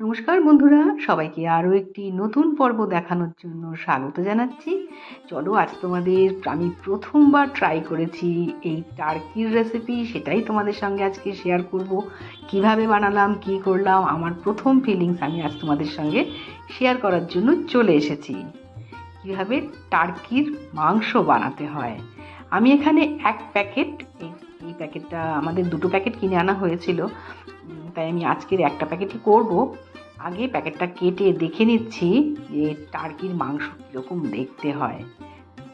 নমস্কার বন্ধুরা, সবাইকে আরও একটি নতুন পর্ব দেখানোর জন্য স্বাগত জানাচ্ছি। চলো আজ তোমাদের আমি প্রথমবার ট্রাই করেছি এই টার্কির রেসিপি সেটাই তোমাদের সঙ্গে আজকে শেয়ার করব। কীভাবে বানালাম, কি করলাম, আমার প্রথম ফিলিংস আমি আজ তোমাদের সঙ্গে শেয়ার করার জন্য চলে এসেছি। কীভাবে টার্কির মাংস বানাতে হয়? আমি এখানে এক প্যাকেট এই প্যাকেটটা আমাদের দুটো প্যাকেট কিনে আনা হয়েছিল। তাই আমি আজকের একটা প্যাকেটই করব। আগে প্যাকেটটা কেটে দেখে নিচ্ছি যে টার্কির মাংস কীরকম দেখতে হয়।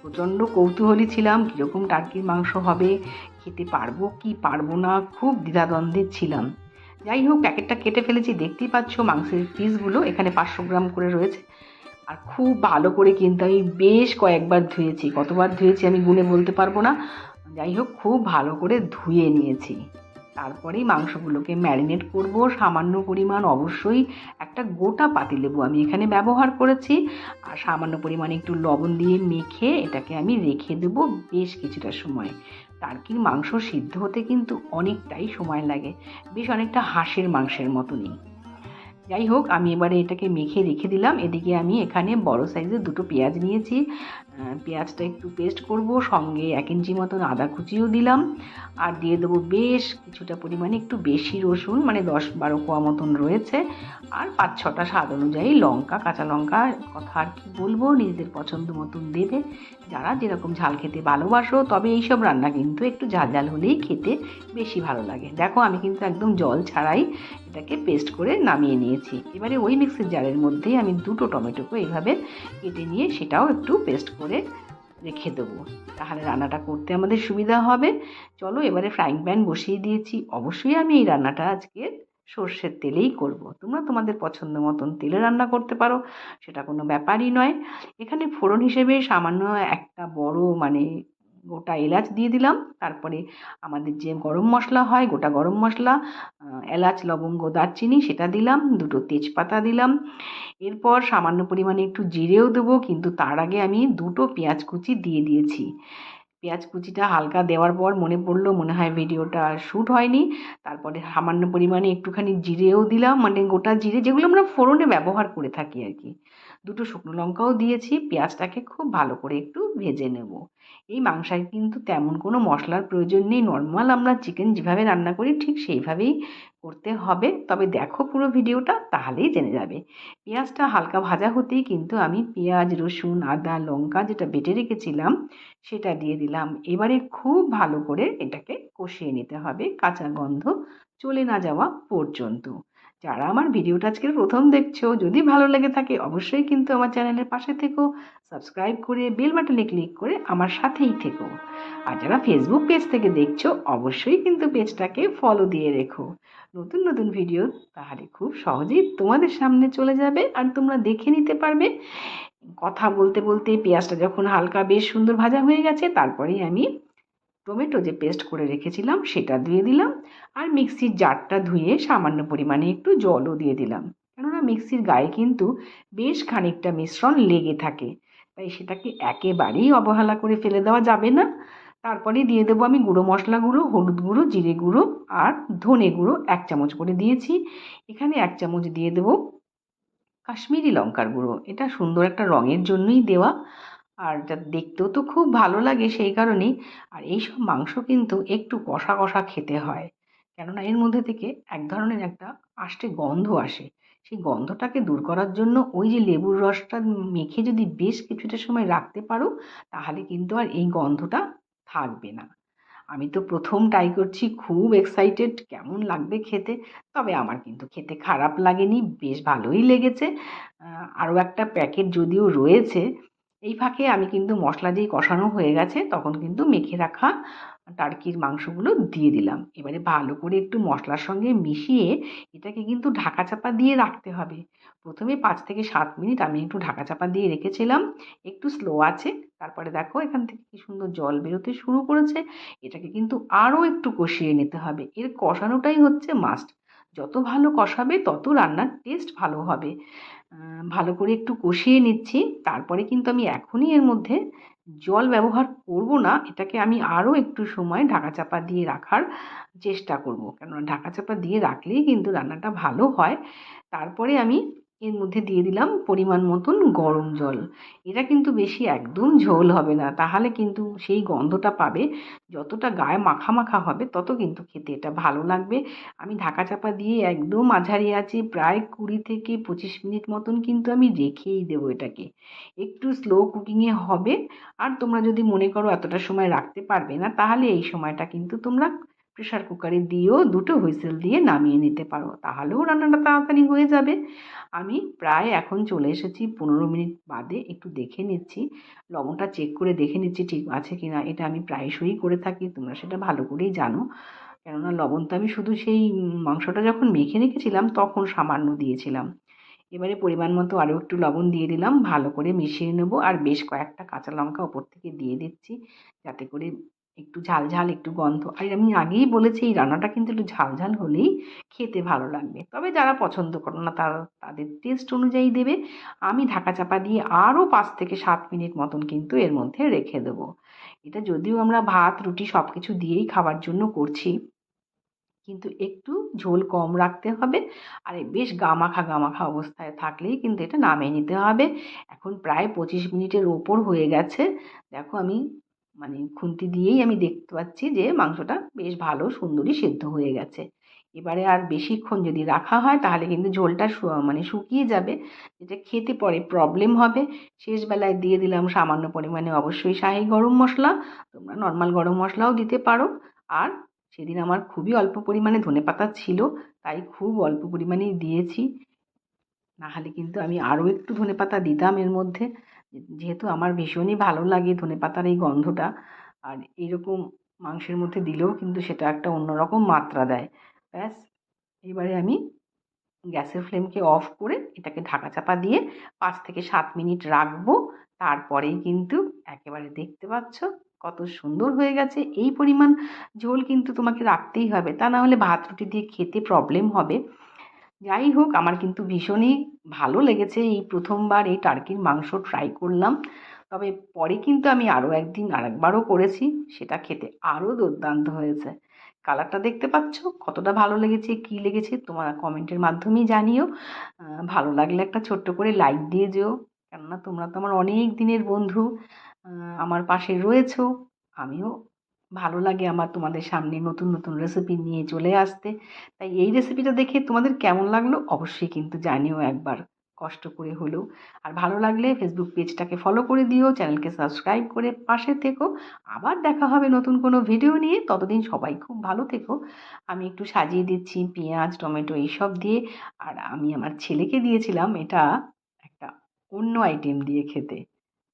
প্রচণ্ড কৌতূহলী ছিলাম, কীরকম টার্কির মাংস হবে, খেতে পারব কি পারব না, খুব দ্বিধাদ্বন্দ্বে ছিলাম। যাই হোক, প্যাকেটটা কেটে ফেলেছি, দেখতেই পাচ্ছ মাংসের পিসগুলো এখানে পাঁচশো গ্রাম করে রয়েছে। আর খুব ভালো করে কিন্তু আমি বেশ কয়েকবার ধুয়েছি, কতবার ধুয়েছি আমি গুনে বলতে পারব না। যাই হোক, খুব ভালো করে ধুয়ে নিয়েছি। তারপরেই মাংসগুলোকে ম্যারিনেট করব। সামান্য পরিমাণ অবশ্যই একটা গোটা পাতি পাতিলেবু আমি এখানে ব্যবহার করেছি। আর সামান্য পরিমাণে একটু লবণ দিয়ে মেখে এটাকে আমি রেখে দেবো বেশ কিছুটা সময়। টার্কির মাংস সিদ্ধ হতে কিন্তু অনেকটাই সময় লাগে। বেশ অনেকটা হাঁসের মাংসের মতনই। যাই হোক আমি এবারে এটাকে মেখে রেখে দিলাম। এদিকে আমি এখানে বড় সাইজের দুটো পেঁয়াজ নিয়েছি। পেঁয়াজটা একটু পেস্ট করব, সঙ্গে এক ইঞ্চি মতন আদা কুচিও দিলাম। আর দিয়ে দেবো বেশ কিছুটা পরিমাণে একটু বেশি রসুন মানে দশ বারো কোয়া মতন রয়েছে। আর পাঁচ ছটা স্বাদ অনুযায়ী লঙ্কা, কাঁচা লঙ্কা, কথা আর কি বলব, নিজেদের পছন্দ মতন দেবে। যারা যেরকম ঝাল খেতে ভালোবাসো, তবে এইসব রান্না কিন্তু একটু ঝাল ঝাল হলেই খেতে বেশি ভালো লাগে। দেখো, আমি কিন্তু একদম জল ছাড়াই এটাকে পেস্ট করে নামিয়ে নিয়েছি। এবারে ওই মিক্সির জারের মধ্যেই আমি দুটো টমেটোকে এইভাবে কেটে নিয়ে সেটাও একটু পেস্ট করে রেখে দেবো। তাহলে রান্নাটা করতে আমাদের সুবিধা হবে। চলো এবারে ফ্রাইং প্যান বসিয়ে দিয়েছি। অবশ্যই আমি এই রান্নাটা আজকে সর্ষের তেলেই করব। তোমরা তোমাদের পছন্দ মতন তেলে রান্না করতে পারো, সেটা কোনো ব্যাপারই নয়। এখানে ফোড়ন হিসেবে সামান্য একটা বড় মানে গোটা এলাচ দিয়ে দিলাম। তারপরে আমাদের যে গরম মশলা হয়, গোটা গরম মশলা এলাচ, লবঙ্গ, দারচিনি, সেটা দিলাম। দুটো তেজপাতা দিলাম। এরপর সামান্য পরিমাণে একটু জিরেও দেবো, কিন্তু তার আগে আমি দুটো পেঁয়াজ কুচি দিয়ে দিয়েছি। পেঁয়াজ কুচিটা হালকা দেওয়ার পর মনে পড়ল মনে হয় ভিডিওটা শ্যুট হয়নি। তারপরে সামান্য পরিমাণে একটুখানি জিরেও দিলাম মানে গোটা জিরে যেগুলো আমরা ফোড়নে ব্যবহার করে থাকি আর কি। দুটো শুকনো লঙ্কাও দিয়েছি, পেঁয়াজটাকে খুব ভালো করে একটু ভেজে নেব। এই মাংসায় কিন্তু তেমন কোনো মশলার প্রয়োজন নেই, নর্মাল আমরা চিকেন যেভাবে রান্না করি ঠিক সেইভাবেই করতে হবে। তবে দেখো পুরো ভিডিওটা, তাহলেই জেনে যাবে। পেঁয়াজটা হালকা ভাজা হতেই কিন্তু আমি পেঁয়াজ, রসুন, আদা, লঙ্কা যেটা বেটে রেখেছিলাম, সেটা দিয়ে দিলাম। এবারে খুব ভালো করে এটাকে কষিয়ে নিতে হবে। কাঁচা গন্ধ চলে না যাওয়া পর্যন্ত। যারা আমার ভিডিওটা আজকের প্রথম দেখছ, যদি ভালো লেগে থাকে অবশ্যই কিন্তু আমার চ্যানেলের পাশে থেকো, সাবস্ক্রাইব করে বেল বাটনে ক্লিক করে আমার সাথেই থেকো। আর যারা ফেসবুক পেজ থেকে দেখছ, অবশ্যই কিন্তু পেজটাকে ফলো দিয়ে রেখো। নতুন নতুন ভিডিও তাহলে খুব সহজেই তোমাদের সামনে চলে যাবে আর তোমরা দেখে নিতে পারবে। কথা বলতে বলতে পেঁয়াজটা যখন হালকা বেশ সুন্দর ভাজা হয়ে গেছে, তারপরেই আমি টমেটো যে পেস্ট করে রেখেছিলাম সেটা দিয়ে দিলাম আর মিক্সির জারটা ধুয়ে সামান্য পরিমাণে একটু জলও দিয়ে দিলাম। কেননা মিক্সির গায়ে কিন্তু বেশ খানিকটা মিশ্রণ লেগে থাকে, তাই সেটাকে একেবারেই অবহেলা করে ফেলে দেওয়া যাবে না। তারপরে দিয়ে দেবো আমি গুঁড়ো মশলা গুঁড়ো, হলুদ গুঁড়ো, জিরে গুঁড়ো আর ধনে গুঁড়ো এক চামচ করে দিয়েছি। এখানে এক চামচ দিয়ে দেবো কাশ্মীরি লঙ্কার গুঁড়ো। এটা সুন্দর একটা রঙের জন্যই দেওয়া। আর যা দেখতেও তো খুব ভালো লাগে সেই কারণেই। আর এইসব মাংস কিন্তু একটু কষা কষা খেতে হয়। কেননা এর মধ্যে থেকে এক ধরনের একটা আষ্টে গন্ধ আসে। সেই গন্ধটাকে দূর করার জন্য ওই যে লেবুর রসটা মেখে যদি বেশ কিছুটা সময় রাখতে পারো, তাহলে কিন্তু আর এই গন্ধটা থাকবে না। আমি তো প্রথম ট্রাই করছি, খুব এক্সাইটেড কেমন লাগবে খেতে? তবে আমার কিন্তু খেতে খারাপ লাগেনি, বেশ ভালোই লেগেছে। আরও একটা প্যাকেট যদিও রয়েছে এই ফাঁকে আমি কিন্তু মশলা যেই কষানো হয়ে গেছে, তখন কিন্তু মেখে রাখা টার্কির মাংসগুলো দিয়ে দিলাম। এবারে ভালো করে একটু মশলার সঙ্গে মিশিয়ে এটাকে কিন্তু ঢাকা চাপা দিয়ে রাখতে হবে। প্রথমে পাঁচ থেকে সাত মিনিট আমি একটু ঢাকা চাপা দিয়ে রেখেছিলাম। একটু স্লো আছে। তারপরে দেখো এখান থেকে কি সুন্দর জল বেরোতে শুরু করেছে। এটাকে কিন্তু আরও একটু কষিয়ে নিতে হবে। এর কষানোটাই হচ্ছে মাস্ট যত ভালো কষাবে, তত রান্নার টেস্ট ভালো হবে। ভালো করে একটু কষিয়ে নিচ্ছি। তারপরে কিন্তু আমি এখনই এর মধ্যে জল ব্যবহার করব না, এটাকে আমি আরও একটু সময় ঢাকা চাপা দিয়ে রাখার চেষ্টা করব। কেননা ঢাকা চাপা দিয়ে রাখলেই কিন্তু রান্নাটা ভালো হয়। তারপরে আমি এর মধ্যে দিয়ে দিলাম পরিমাণ মতন গরম জল। এটা কিন্তু বেশি একদম ঝোল হবে না। তাহলে কিন্তু সেই গন্ধটা পাবে। যতটা গায়ে মাখা মাখা হবে, তত কিন্তু খেতে এটা ভালো লাগবে। আমি ঢাকা চাপা দিয়ে একদম মাঝারি আছে প্রায় কুড়ি থেকে পঁচিশ মিনিট মতন কিন্তু আমি রেখেই দেবো এটাকে। একটু স্লো কুকিংয়ে হবে। আর তোমরা যদি মনে করো এতটা সময় রাখতে পারবে না, তাহলে এই সময়টা কিন্তু তোমরা প্রেশার কুকারে দিয়েও দুটো হুইসেল দিয়ে নামিয়ে নিতে পারো। তাহলেও রান্নাটা তাড়াতাড়ি হয়ে যাবে। আমি প্রায় এখন চলে এসেছি, পনেরো মিনিট বাদে একটু দেখে নিচ্ছি। লবণটা চেক করে দেখে নিচ্ছি ঠিক আছে কি না এটা আমি প্রায়শই করে থাকি, তোমরা সেটা ভালো করেই জানো। কেননা লবণ তো আমি শুধু সেই মাংসটা যখন মেখে রেখেছিলাম, তখন সামান্য দিয়েছিলাম। এবারে পরিমাণ মতো আরও একটু লবণ দিয়ে দিলাম, ভালো করে মিশিয়ে নেব। আর বেশ কয়েকটা কাঁচা লঙ্কা ওপর থেকে দিয়ে দিচ্ছি, যাতে করে একটু ঝাল ঝাল, একটু গন্ধ। আর আমি আগেই বলেছি, এই রান্নাটা কিন্তু একটু ঝাল ঝাল হলেই খেতে ভালো লাগবে। তবে যারা পছন্দ করো না, তারা তাদের টেস্ট অনুযায়ী দেবে। আমি ঢাকা চাপা দিয়ে আরও পাঁচ থেকে সাত মিনিট মতন কিন্তু এর মধ্যে রেখে দেবো। এটা যদিও আমরা ভাত, রুটি সব কিছু দিয়েই খাওয়ার জন্য করছি, কিন্তু একটু ঝোল কম রাখতে হবে। আর বেশ গামাখা গামাখা অবস্থায় থাকলেই কিন্তু এটা নামিয়ে নিতে হবে। এখন প্রায় পঁচিশ মিনিটের ওপর হয়ে গেছে। দেখো আমি মানে খুন্তি দিয়েই আমি দেখতে পাচ্ছি যে মাংসটা বেশ ভালো, সুন্দরই সেদ্ধ হয়ে গেছে। এবারে আর বেশিক্ষণ যদি রাখা হয়, তাহলে কিন্তু ঝোলটা মানে শুকিয়ে যাবে। যেটা খেতে পরে প্রবলেম হবে। শেষবেলায় দিয়ে দিলাম সামান্য পরিমাণে অবশ্যই শাহি গরম মশলা। তোমরা নর্মাল গরম মশলাও দিতে পারো। আর সেদিন আমার খুবই অল্প পরিমাণে ধনেপাতা ছিল, তাই খুব অল্প পরিমাণেই দিয়েছি। নাহলে কিন্তু আমি আরও একটু ধনেপাতা দিতাম এর মধ্যে। যেহেতু আমার ভীষণই ভালো লাগে ধনেপাতার এই গন্ধটা, আর এইরকম মাংসের মধ্যে দিলেও কিন্তু সেটা একটা অন্যরকম মাত্রা দেয়। ব্যাস, এবারে আমি গ্যাসের ফ্লেমকে অফ করে এটাকে ঢাকা চাপা দিয়ে পাঁচ থেকে সাত মিনিট রাখব। তারপরেই কিন্তু একেবারে দেখতে পাচ্ছ কত সুন্দর হয়ে গেছে। এই পরিমাণ ঝোল কিন্তু তোমাকে রাখতেই হবে। তা না হলে ভাত রুটি দিয়ে খেতে প্রবলেম হবে। যাই হোক, আমার কিন্তু ভীষণই ভালো লেগেছে এই প্রথমবার এই টার্কির মাংস ট্রাই করলাম। তবে পরে কিন্তু আমি আরও একদিন আরেকবারও করেছি, সেটা খেতে আরও দুর্দান্ত হয়েছে। কালারটা দেখতে পাচ্ছ? কতটা ভালো লেগেছে, কী লেগেছে, তোমার কমেন্টের মাধ্যমেই জানিও। ভালো লাগলে একটা ছোট্ট করে লাইক দিয়ে যেও। কেননা তোমরা তো আমার অনেক দিনের বন্ধু আমার পাশে রয়েছো। আমিও ভালো লাগে আমার তোমাদের সামনে নতুন নতুন রেসিপি নিয়ে চলে আসতে। তাই এই রেসিপিটা দেখে তোমাদের কেমন লাগল অবশ্যই কিন্তু জানিও একবার, কষ্ট করে হলেও। আর ভালো লাগলে ফেসবুক পেজটাকে ফলো করে দিও চ্যানেলকে সাবস্ক্রাইব করে পাশে থেকো। আবার দেখা হবে নতুন কোনো ভিডিও নিয়ে, ততদিন সবাই খুব ভালো থেকো। আমি একটু সাজিয়ে দিচ্ছি পেঁয়াজ, টমেটো এইসব দিয়ে। আর আমি আমার ছেলেকে দিয়েছিলাম এটা একটা অন্য আইটেম দিয়ে খেতে,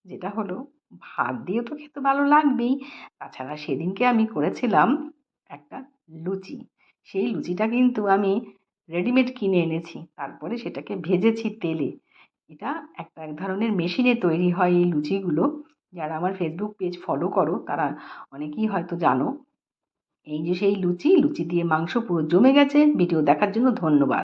যেটা হলো ভাত দিয়ে তো খেতে ভালো লাগবেই। তাছাড়া সেদিনকে আমি করেছিলাম একটা লুচি। সেই লুচিটা কিন্তু আমি রেডিমেড কিনে এনেছি। তারপরে সেটাকে ভেজেছি তেলে। এটা একটা এক ধরনের মেশিনে তৈরি হয় এই লুচিগুলো। যারা আমার ফেসবুক পেজ ফলো করো, তারা অনেকেই হয়তো জানো। এই যে সেই লুচি লুচি দিয়ে মাংস পুরো জমে গেছে। ভিডিও দেখার জন্য ধন্যবাদ।